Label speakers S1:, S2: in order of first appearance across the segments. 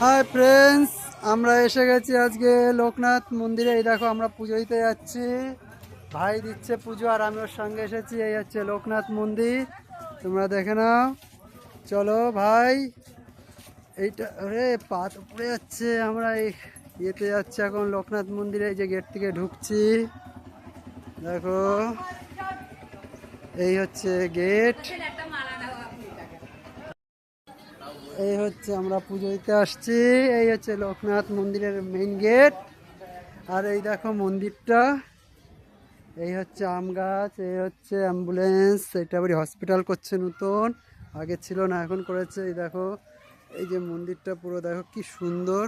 S1: Hi friends আমরা এসে গেছি আজকে লোকনাথ মন্দিরে। এই দেখো, আমরা পুজো দিতে যাচ্ছি। ভাই দিচ্ছে পুজো আর আমি ওর সঙ্গে এসেছি। এই হচ্ছে লোকনাথ মন্দির। তোমরা দেখে নাও। চলো ভাই। এইটা, আরে, পা তো পড়ে যাচ্ছে। আমরা এই ইয়েতে যাচ্ছি এখন লোকনাথ মন্দিরে, এই যে গেট থেকে ঢুকছি। দেখো, এই হচ্ছে গেট। এই হচ্ছে আমরা পুজো দিতে আসছি। এই হচ্ছে লোকনাথ মন্দিরের মেইন গেট আর এই দেখো মন্দিরটা। এই হচ্ছে আম গাছ, এই হচ্ছে অ্যাম্বুলেন্স এটা আবার হসপিটাল করছে নতুন। আগে ছিল না, এখন করেছে। এই দেখো, এই যে মন্দিরটা পুরো দেখো কি সুন্দর।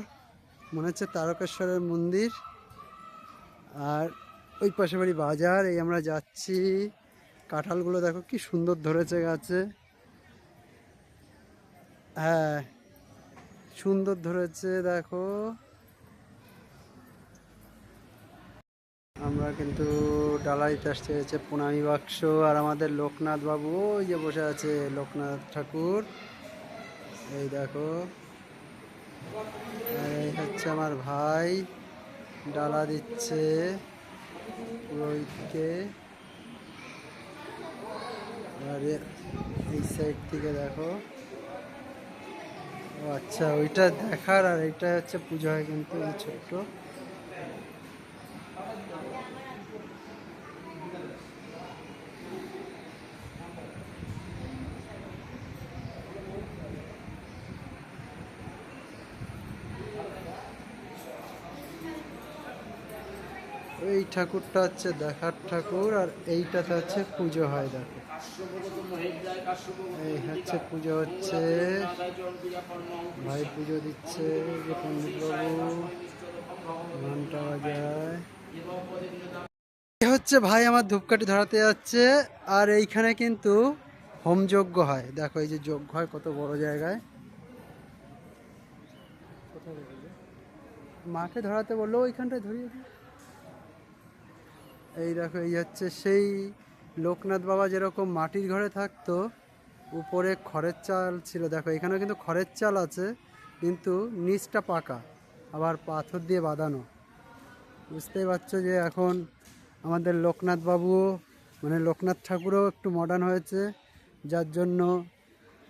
S1: মনে হচ্ছে তারকেশ্বরের মন্দির। আর ওই পাশে বাড়ি বাজার, এই আমরা যাচ্ছি। কাঁঠালগুলো দেখো কি সুন্দর ধরেছে গাছে। হ্যাঁ সুন্দর ধরেছে, দেখো। আমরা কিন্তু ডালাইতে আসতে হয়েছে প্রণামী বাক্স, আর আমাদের লোকনাথ বাবু, ওই যে বসে আছে, লোকনাথ ঠাকুর। এই দেখো। এই হচ্ছে আমার ভাই, ডালা দিচ্ছে পুরোহিতকে। আর এই সাইড থেকে দেখো। ও আচ্ছা ওইটা দেখার আর এইটা হচ্ছে পুজো হয় কিন্তু ছোট্ট। এই ঠাকুরটা হচ্ছে দেখার ঠাকুর আর এইটাতে হচ্ছে পুজো হয়, দেখো। এই হচ্ছে পুজো হচ্ছে। ভাই পুজো দিচ্ছে যে পণ্ডিতবাবু বাজায়। এই হচ্ছে ভাই আমার ধূপকাঠি ধরাতে যাচ্ছে, আর এইখানে কিন্তু হোম হোমযজ্ঞ হয়। দেখো এই যে যজ্ঞ হয়, কত বড় জায়গায়। মাকে ধরাতে বলল, ওইখানটায় ধরিয়ে এই দেখো, এই হচ্ছে সেই লোকনাথ বাবা যেরকম মাটির ঘরে থাকতো, উপরে খড়ের চাল ছিল। দেখো এখানে কিন্তু খড়ের চাল আছে, কিন্তু নিচটা পাকা, আবার পাথর দিয়ে বাঁধানো। বুঝতেই পারছ যে এখন আমাদের লোকনাথ বাবুও মানে লোকনাথ ঠাকুরও একটু মডার্ন হয়েছে, যার জন্য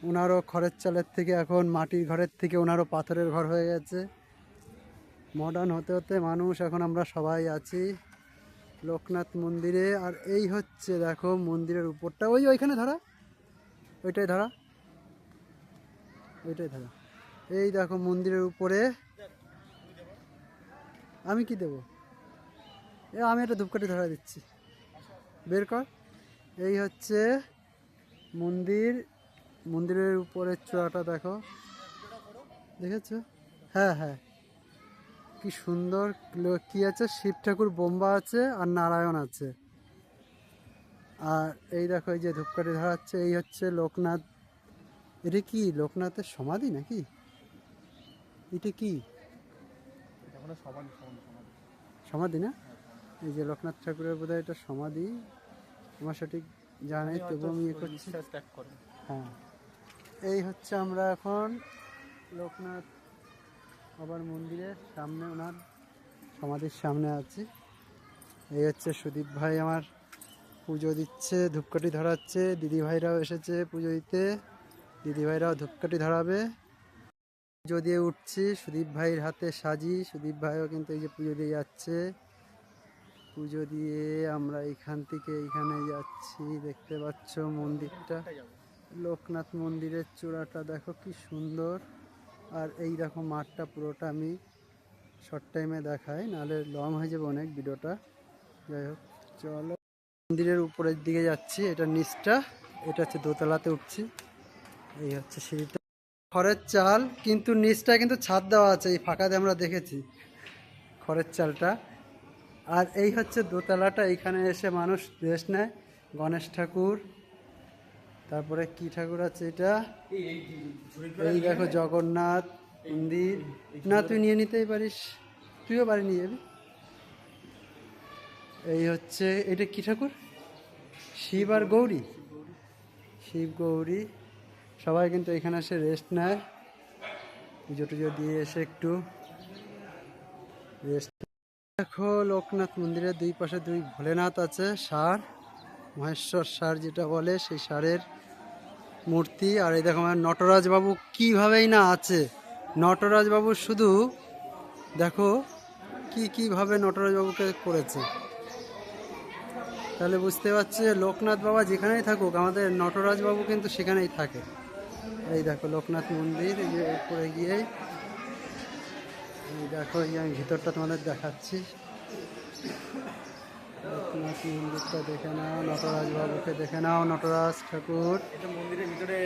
S1: ওনারও খড়ের চালের থেকে এখন মাটির ঘরের থেকে ওনারও পাথরের ঘর হয়ে গেছে। মডার্ন হতে হতে মানুষ, এখন আমরা সবাই আছি। লোকনাথ মন্দিরে, আর এই হচ্ছে দেখো মন্দিরের উপরটা। ওই ওইখানে ধরা। ওইটাই ধরা। ওইটাই ধরা। এই দেখো মন্দিরের উপরে। আমি কি দেবো? এ, আমি একটা ধূপকাঠি ধরা দিচ্ছি। বের কর। এই হচ্ছে মন্দির। মন্দিরের উপরের চূড়াটা দেখো। দেখেছ? হ্যাঁ হ্যাঁ। কি সুন্দর কি আছে? শিব ঠাকুর বোম্বা আছে আর নারায়ণ আছে। আর এই দেখো এই যে ধূপকাঠি ধরাচ্ছে এই হচ্ছে লোকনাথ। এটা কি লোকনাথের সমাধি নাকি? এটা কি? সমাধি না? এই যে লোকনাথ ঠাকুরের বোধহয় এটা সমাধি। আমার সঠিক জানাই তবু আমি ইয়ে করছি। হ্যাঁ। এই হচ্ছে আমরা এখন লোকনাথ বাবার মন্দিরের সামনে, ওনার সমাধির সামনে আছি। এই হচ্ছে সুদীপ ভাই আমার পুজো দিচ্ছে, ধূপকাঠি ধরাচ্ছে। দিদি ভাইরাও এসেছে পুজো দিতে। দিদি ভাইরাও ধূপকাঠি ধরাবে। পুজো দিয়ে উঠছি, সুদীপ ভাইয়ের হাতে সাজি। সুদীপ ভাইও কিন্তু এই যে পুজো দিয়ে যাচ্ছে। পুজো দিয়ে আমরা এখান থেকে এইখানে যাচ্ছি, দেখতে পাচ্ছ মন্দিরটা। লোকনাথ মন্দিরের চূড়াটা, দেখো কি সুন্দর। আর এই দেখো মাঠটা পুরোটা আমি শর্ট টাইমে দেখাই, নাহলে লং হয়ে যাবে অনেক ভিডিওটা। যাই হোক, চলো। মন্দিরের উপরের দিকে যাচ্ছি, এটা নিচটা, এটা হচ্ছে দোতলাতে উঠছি। এই হচ্ছে সিঁড়িটা খড়ের চাল, কিন্তু নিচটা কিন্তু ছাদ দেওয়া আছে, এই ফাঁকাতে আমরা দেখেছি খড়ের চালটা। আর এই হচ্ছে দোতলাটা এইখানে এসে মানুষ রেস্ট নেয়। গণেশ ঠাকুর তারপরে কি ঠাকুর আছে এটা? এই দেখো জগন্নাথ মন্দির। না তুই নিয়ে নিতেই পারিস। তুইও বাড়ি নিয়ে যাবি। এই হচ্ছে এটা কি ঠাকুর? শিব আর গৌরী। শিব গৌরী। সবাই কিন্তু এখানে এসে রেস্ট নেয়। পুজো টুজো দিয়ে এসে একটু রেস্ট দেখো লোকনাথ মন্দিরের দুই পাশে দুই ভোলেনাথ আছে সার। মহেশ্বর সার যেটা বলে, সেই সারের মূর্তি। আর এই দেখো আমার নটরাজ বাবু কিভাবেই না আছে। নটরাজ বাবু শুধু, দেখো কি কীভাবে নটরাজ বাবুকে করেছে। তাহলে বুঝতে পারছি লোকনাথ বাবা যেখানেই থাকুক, আমাদের নটরাজ বাবু কিন্তু সেখানেই থাকে। এই দেখো লোকনাথ মন্দির, এই যে উপরে গিয়ে। এই দেখো এই আমি ভিতরটা তোমাদের দেখাচ্ছি। মন্দিরটা দেখে নাও নটরাজ বাবুকে দেখে নাও নটরাজ ঠাকুর।
S2: এটা মন্দিরের ভিতরে